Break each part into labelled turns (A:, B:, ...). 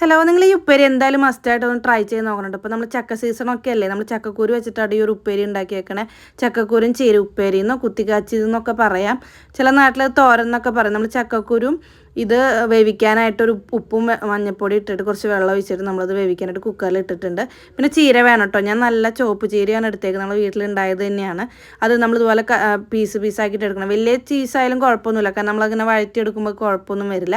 A: Hello നിങ്ങൾ ഈ ഉപ്പേരി എന്തായാലും മസ്റ്റായിട്ട് ഒന്ന് ട്രൈ ചെയ്ത് നോക്കണം ഇപ്പോൾ നമ്മൾ ചക്ക സീസണൊക്കെ അല്ലേ നമ്മൾ ചക്കക്കൂര് വെച്ചിട്ടാണ് ഈ ഒരു ഉപ്പേരി ഉണ്ടാക്കിയേക്കണേ. ചക്കക്കൂരും ചീര ഉപ്പേരി എന്നോ കുത്തിക്കാച്ചിന്നൊക്കെ പറയാം. ചില നാട്ടിൽ തോരൻ എന്നൊക്കെ പറയും. നമ്മൾ ചക്കക്കൂരും ഇത് വേവിക്കാനായിട്ടൊരു ഉപ്പും മഞ്ഞപ്പൊടി ഇട്ടിട്ട് കുറച്ച് വെള്ളം ഒഴിച്ചിട്ട് നമ്മളത് വേവിക്കാനായിട്ട് കുക്കറിൽ ഇട്ടിട്ടുണ്ട്. പിന്നെ ചീര വേണം കേട്ടോ ഞാൻ നല്ല ചുവപ്പ് ചീരയാണ് എടുത്തേക്കുന്നത്. നമ്മൾ വീട്ടിലുണ്ടായത് തന്നെയാണ്. അത് നമ്മൾ ഇതുപോലെ പീസ് പീസാക്കിയിട്ട് എടുക്കണം. വലിയ ചീസായാലും കുഴപ്പമൊന്നുമില്ല. കാരണം നമ്മളങ്ങനെ വഴറ്റിയെടുക്കുമ്പോൾ കുഴപ്പമൊന്നും വരില്ല.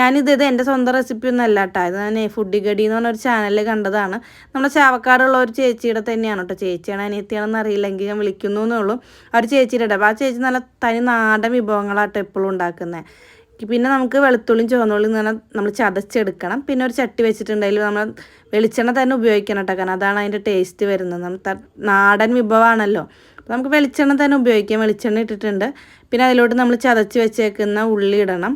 A: ഞാനിത് ഇത് എന്റെ സ്വന്തം റെസിപ്പി ഒന്നും അല്ല കേട്ടോ ഇത് ഞാൻ ഫുഡി ഗഡി എന്ന് പറഞ്ഞൊരു ചാനലിൽ കണ്ടതാണ്. നമ്മുടെ ചാവക്കാടുള്ള ഒരു ചേച്ചിയുടെ തന്നെയാണ് കേട്ടോ ചേച്ചിയാണ് അനിയത്തിയാണെന്ന് അറിയില്ലെങ്കിൽ ഞാൻ വിളിക്കുന്നു എന്നേ ഉള്ളൂ. ആ ഒരു ചേച്ചിയുടെ അപ്പോൾ ആ ചേച്ചി നല്ല തനി നാടൻ വിഭവങ്ങളാട്ടോ എപ്പോഴും ഉണ്ടാക്കുന്നത് പിന്നെ നമുക്ക് വെളുത്തുള്ളിയും ചുവന്നുള്ളിയും തന്നെ നമ്മൾ ചതച്ചെടുക്കണം. പിന്നെ ഒരു ചട്ടി വെച്ചിട്ടുണ്ടെങ്കിൽ നമ്മൾ വെളിച്ചെണ്ണ തന്നെ ഉപയോഗിക്കണം കേട്ടോ. കാരണം അതാണ് അതിന്റെ ടേസ്റ്റ് വരുന്നത്. നമ്മൾ നാടൻ വിഭവമാണല്ലോ. അപ്പോൾ നമുക്ക് വെളിച്ചെണ്ണ തന്നെ ഉപയോഗിക്കാം. വെളിച്ചെണ്ണ ഇട്ടിട്ടുണ്ട്. പിന്നെ അതിലോട്ട് നമ്മൾ ചതച്ച് വെച്ചേക്കുന്ന ഉള്ളി ഇടണം.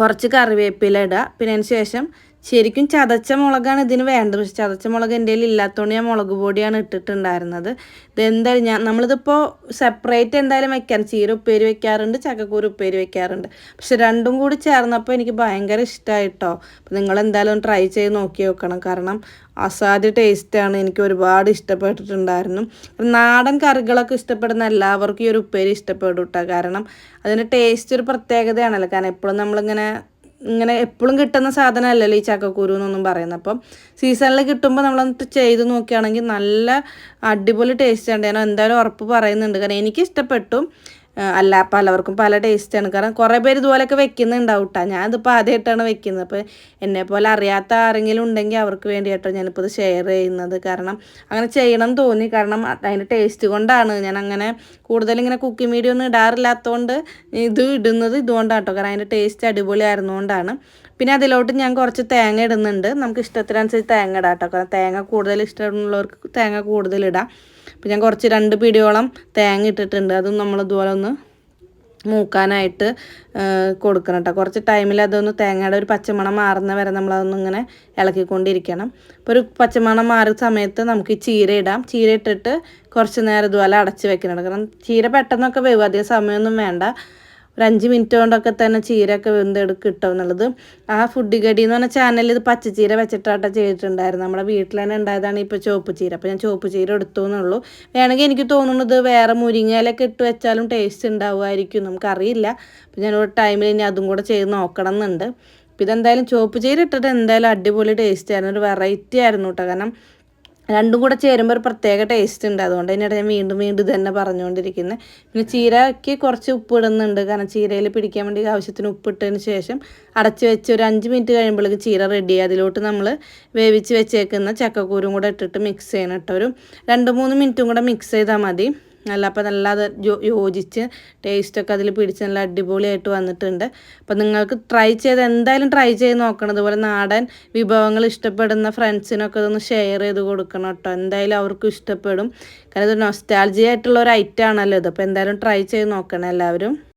A: കുറച്ച് കറിവേപ്പില ഇടുക. പിന്നെ അതിന് ശേഷം ശരിക്കും ചതച്ച മുളകാണ് ഇതിന് വേണ്ടത്. പക്ഷെ ചതച്ച മുളക് എന്റെ കയ്യിൽ ഇല്ലാത്തതുകൊണ്ട് ഞാൻ മുളക് പൊടിയാണ് ഇട്ടിട്ടുണ്ടായിരുന്നത്. ഇതെന്തായാലും ഞാൻ നമ്മളിതിപ്പോൾ സെപ്പറേറ്റ് എന്തായാലും വെക്കാൻ ചീര ഉപ്പേരി വെക്കാറുണ്ട് ചക്കക്കൂര് ഉപ്പേരി വെക്കാറുണ്ട്. പക്ഷെ രണ്ടും കൂടി ചേർന്നപ്പോൾ എനിക്ക് ഭയങ്കര ഇഷ്ടമായിട്ടോ അപ്പോൾ നിങ്ങൾ എന്തായാലും ട്രൈ ചെയ്ത് നോക്കി നോക്കണം. കാരണം അസാധ്യ ടേസ്റ്റാണ് എനിക്ക് ഒരുപാട് ഇഷ്ടപ്പെട്ടിട്ടുണ്ടായിരുന്നു. നാടൻ കറികളൊക്കെ ഇഷ്ടപ്പെടുന്ന എല്ലാവർക്കും ഈ ഒരു ഉപ്പേരി ഇഷ്ടപ്പെടും കേട്ടോ കാരണം അതിന്റെ ടേസ്റ്റ് ഒരു പ്രത്യേകതയാണല്ലോ. കാരണം എപ്പോഴും നമ്മളിങ്ങനെ ഇങ്ങനെ എപ്പോഴും കിട്ടുന്ന സാധനമല്ലല്ലോ ഈ ചക്കക്കുരു എന്നൊന്നും പറയുന്നത്. അപ്പം സീസണിൽ കിട്ടുമ്പോൾ നമ്മളൊന്ന് ചെയ്ത് നോക്കുകയാണെങ്കിൽ നല്ല അടിപൊളി ടേസ്റ്റ് ഉണ്ട് ഞാൻ എന്തായാലും ഉറപ്പ് പറയുന്നുണ്ട്. കാരണം എനിക്ക് ഇഷ്ടപ്പെട്ടു അല്ല പലവർക്കും പല ടേസ്റ്റാണ് കാരണം കുറേ പേര് ഇതുപോലെയൊക്കെ വെക്കുന്നുണ്ടാവും കേട്ടോ ഞാനിതിപ്പോൾ ആദ്യമായിട്ടാണ് വെക്കുന്നത്. അപ്പോൾ എന്നെ പോലെ അറിയാത്ത ആരെങ്കിലും ഉണ്ടെങ്കിൽ അവർക്ക് വേണ്ടിയിട്ടോ ഞാനിപ്പോൾ ഇത് ഷെയർ ചെയ്യുന്നത്. കാരണം അങ്ങനെ ചെയ്യണം തോന്നി. കാരണം അതിന്റെ ടേസ്റ്റ് കൊണ്ടാണ് ഞാൻ അങ്ങനെ കൂടുതലിങ്ങനെ കുക്കിംഗ് വീഡിയോ ഒന്നും ഇടാറില്ലാത്തതുകൊണ്ട് ഇത് ഇടുന്നത് ഇതുകൊണ്ടാണ് കേട്ടോ കാരണം അതിന്റെ ടേസ്റ്റ് അടിപൊളി ആയിരുന്നുകൊണ്ടാണ് പിന്നെ അതിലോട്ട് ഞാൻ കുറച്ച് തേങ്ങ ഇടുന്നുണ്ട്. നമുക്ക് ഇഷ്ടത്തിനനുസരിച്ച് തേങ്ങ ഇടാം കേട്ടോ കാരണം തേങ്ങ കൂടുതൽ ഇഷ്ടമുള്ളവർക്ക് തേങ്ങ കൂടുതൽ ഇടാം. അപ്പോൾ ഞാൻ കുറച്ച് രണ്ട് പിടിയോളം തേങ്ങ ഇട്ടിട്ടുണ്ട്. അതും നമ്മൾ ഇതുപോലെ ഒന്ന് മൂക്കാനായിട്ട് കൊടുക്കണം കേട്ടോ. കുറച്ച് ടൈമിൽ അതൊന്ന് തേങ്ങയുടെ ഒരു പച്ചമണം മാറുന്ന വരെ നമ്മളതൊന്നും ഇങ്ങനെ ഇളക്കിക്കൊണ്ടിരിക്കണം. അപ്പോൾ ഒരു പച്ചമണം മാറിയ സമയത്ത് നമുക്ക് ചീര ഇടാം. ചീര ഇട്ടിട്ട് കുറച്ച് നേരം ഇതുപോലെ അടച്ച് വെക്കണം കാരണം ചീര പെട്ടെന്നൊക്കെ വേവും. അധികം സമയമൊന്നും വേണ്ട. ഒരു അഞ്ച് മിനിറ്റ് കൊണ്ടൊക്കെ തന്നെ ചീരയൊക്കെ വെന്തെടുക്കും കിട്ടും എന്നുള്ളത്. ആ ഫുഡ് ഗഡി എന്ന് പറഞ്ഞ ചാനലിൽ ഇത് പച്ചച്ചീര വെച്ചിട്ടാട്ടോ ചെയ്തിട്ടുണ്ടായിരുന്നു. നമ്മുടെ വീട്ടിൽ തന്നെ ഉണ്ടായതാണ് ഇപ്പോൾ ചുവപ്പ് ചീര. അപ്പോൾ ഞാൻ ചുവപ്പ് ചീര എടുത്തു എന്നുള്ളൂ. വേണമെങ്കിൽ എനിക്ക് തോന്നുന്നത് വേറെ മുരിങ്ങയിലൊക്കെ ഇട്ട് വെച്ചാലും ടേസ്റ്റ് ഉണ്ടാവുമായിരിക്കും. നമുക്കറിയില്ല. അപ്പോൾ ഞാൻ ഒരു ടൈമിൽ ഇനി അതും കൂടെ ചെയ്ത് നോക്കണം എന്നുണ്ട്. അപ്പോൾ ഇതെന്തായാലും ചുവപ്പ് ചീര ഇട്ടിട്ട് എന്തായാലും അടിപൊളി ടേസ്റ്റ് ആയിരുന്നു. ഒരു വെറൈറ്റി ആയിരുന്നു കേട്ടോ കാരണം രണ്ടും കൂടെ ചേരുമ്പോൾ ഒരു പ്രത്യേക ടേസ്റ്റ് ഉണ്ട്. അതുകൊണ്ട് തന്നെയാണ് ഞാൻ വീണ്ടും വീണ്ടും തന്നെ പറഞ്ഞുകൊണ്ടിരിക്കുന്നത് പിന്നെ ചീരയ്ക്ക് കുറച്ച് ഉപ്പ് ഇടുന്നുണ്ട്. കാരണം ചീരയിൽ പിടിക്കാൻ വേണ്ടി ആവശ്യത്തിന് ഉപ്പിട്ടതിന് ശേഷം അടച്ച് വെച്ച് ഒരു അഞ്ച് മിനിറ്റ് കഴിയുമ്പോഴേക്ക് ചീര റെഡി അതിലോട്ട് നമ്മൾ വേവിച്ച് വെച്ചേക്കുന്ന ചക്കക്കൂരും കൂടെ ഇട്ടിട്ട് മിക്സ് ചെയ്യണം കേട്ടോ. ഒരു രണ്ട് മൂന്ന് മിനിറ്റും കൂടെ മിക്സ് ചെയ്താൽ മതി. നല്ല അപ്പോൾ നല്ല അത് യോജിച്ച് ടേസ്റ്റൊക്കെ അതിൽ പിടിച്ച് നല്ല അടിപൊളിയായിട്ട് വന്നിട്ടുണ്ട്. അപ്പോൾ നിങ്ങൾക്ക് ട്രൈ ചെയ്ത് എന്തായാലും ട്രൈ ചെയ്ത് നോക്കണം. അതുപോലെ നാടൻ വിഭവങ്ങൾ ഇഷ്ടപ്പെടുന്ന ഫ്രണ്ട്സിനൊക്കെ ഇതൊന്ന് ഷെയർ ചെയ്ത് കൊടുക്കണം കേട്ടോ. എന്തായാലും അവർക്കും ഇഷ്ടപ്പെടും. കാരണം ഇത് നൊസ്റ്റാൾജി ആയിട്ടുള്ള ഒരു ഐറ്റം ആണല്ലോ ഇത്. അപ്പോൾ എന്തായാലും ട്രൈ ചെയ്ത് നോക്കണം എല്ലാവരും.